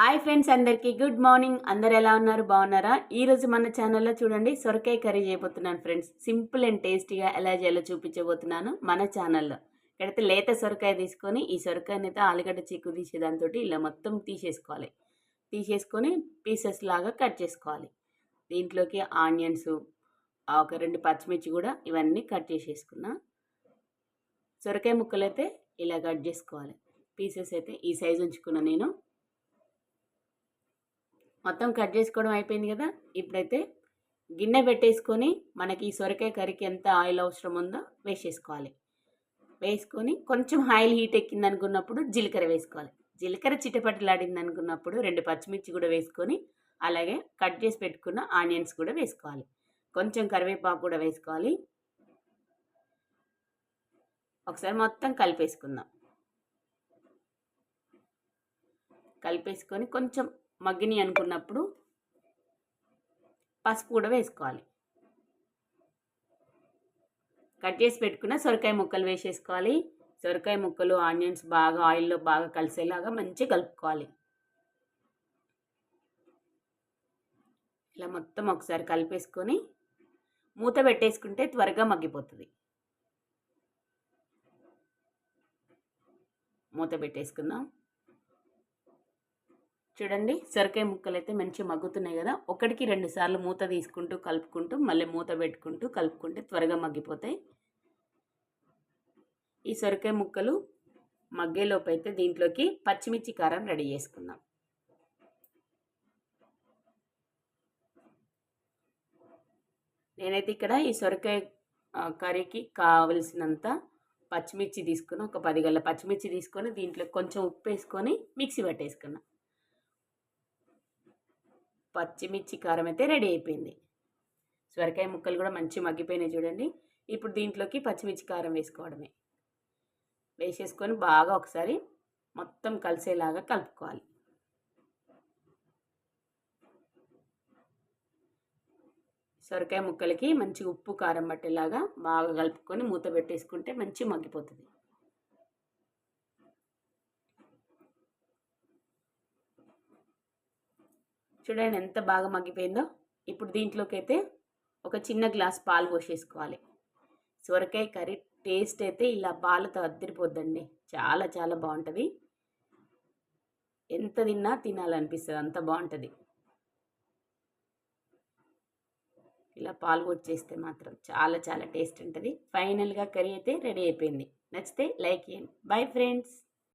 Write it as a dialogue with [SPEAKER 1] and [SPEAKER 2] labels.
[SPEAKER 1] Hi friends అందరికీ good morning. అందరు ఎలా ఉన్నారు? బాగున్నారా? ఈరోజు మన ఛానల్లో చూడండి సొరకాయ కర్రీ చేయబోతున్నాను ఫ్రెండ్స్. సింపుల్ అండ్ టేస్టీగా ఎలా చేయాలో చూపించబోతున్నాను మన ఛానల్లో. ఇక్కడైతే లేత సొరకాయ తీసుకొని ఈ సొరకాయనైతే ఆలుగడ్డ చిక్కు తీసే దాంతో ఇలా మొత్తం తీసేసుకోవాలి. తీసేసుకొని పీసెస్ లాగా కట్ చేసుకోవాలి. దీంట్లోకి ఆనియన్స్ ఒక రెండు పచ్చిమిర్చి కూడా ఇవన్నీ కట్ చేసేసుకున్నా. సొరకాయ ముక్కలు అయితే ఇలా కట్ చేసుకోవాలి. పీసెస్ అయితే ఈ సైజు ఉంచుకున్నా నేను. మొత్తం కట్ చేసుకోవడం అయిపోయింది కదా? ఇప్పుడైతే గిన్నె పెట్టేసుకొని మనకి ఈ సొరకాయ కర్రీకి ఎంత ఆయిల్ అవసరం ఉందో వేసేసుకోవాలి. వేసుకొని కొంచెం ఆయిల్ హీట్ ఎక్కింది అనుకున్నప్పుడు జీలకర్ర వేసుకోవాలి. జీలకర్ర చిటపటలాడింది అనుకున్నప్పుడు రెండు పచ్చిమిర్చి కూడా వేసుకొని అలాగే కట్ చేసి పెట్టుకున్న ఆనియన్స్ కూడా వేసుకోవాలి. కొంచెం కరివేపాకు కూడా వేసుకోవాలి. ఒకసారి మొత్తం కలిపేసుకుందాం. కలిపేసుకొని కొంచెం మగ్గిని అనుకున్నప్పుడు పసుపు కూడా వేసుకోవాలి. కట్ చేసి పెట్టుకున్న సొరకాయ ముక్కలు వేసేసుకోవాలి. సొరకాయ ముక్కలు ఆనియన్స్ బాగా ఆయిల్లో బాగా కలిసేలాగా మంచిగా కలుపుకోవాలి. ఇలా మొత్తం ఒకసారి కలిపేసుకొని మూత పెట్టేసుకుంటే త్వరగా మగ్గిపోతుంది. మూత పెట్టేసుకుందాం. చూడండి సొరకాయ ముక్కలు అయితే మంచిగా మగ్గుతున్నాయి కదా. ఒకటికి రెండు సార్లు మూత తీసుకుంటూ కలుపుకుంటూ మళ్ళీ మూత పెట్టుకుంటూ కలుపుకుంటే త్వరగా మగ్గిపోతాయి. ఈ సొరకాయ ముక్కలు మగ్గేలోపు అయితే దీంట్లోకి పచ్చిమిర్చి కారం రెడీ చేసుకుందాం. నేనైతే ఇక్కడ ఈ సొరకాయ కర్రీకి కావలసినంత పచ్చిమిర్చి తీసుకుని ఒక పది గల్ల పచ్చిమిర్చి తీసుకొని దీంట్లో కొంచెం ఉప్పు వేసుకొని మిక్సీ పట్టేసుకున్నాను పచ్చిమిర్చి కారం అయితే రెడీ అయిపోయింది. సొరకాయ ముక్కలు కూడా మంచి మగ్గిపోయినాయి చూడండి. ఇప్పుడు దీంట్లోకి పచ్చిమిర్చి కారం వేసుకోవడమే. వేసేసుకొని బాగా ఒకసారి మొత్తం కలిసేలాగా కలుపుకోవాలి. సొరకాయ ముక్కలకి మంచి ఉప్పు కారం పట్టేలాగా బాగా కలుపుకొని మూత పెట్టేసుకుంటే మంచి మగ్గిపోతుంది. చూడండి ఎంత బాగా మగ్గిపోయిందో. ఇప్పుడు దీంట్లోకి అయితే ఒక చిన్న గ్లాస్ పాలు పోసేసుకోవాలి. సొరకాయ కర్రీ టేస్ట్ అయితే ఇలా పాలతో అద్దరిపోద్దండి. చాలా చాలా బాగుంటుంది. ఎంత తిన్నా తినాలనిపిస్తుంది అంత బాగుంటుంది. ఇలా పాలు వచ్చేస్తే మాత్రం చాలా చాలా టేస్ట్ ఉంటుంది. ఫైనల్గా కర్రీ అయితే రెడీ అయిపోయింది. నచ్చితే లైక్ చేయండి. Bye friends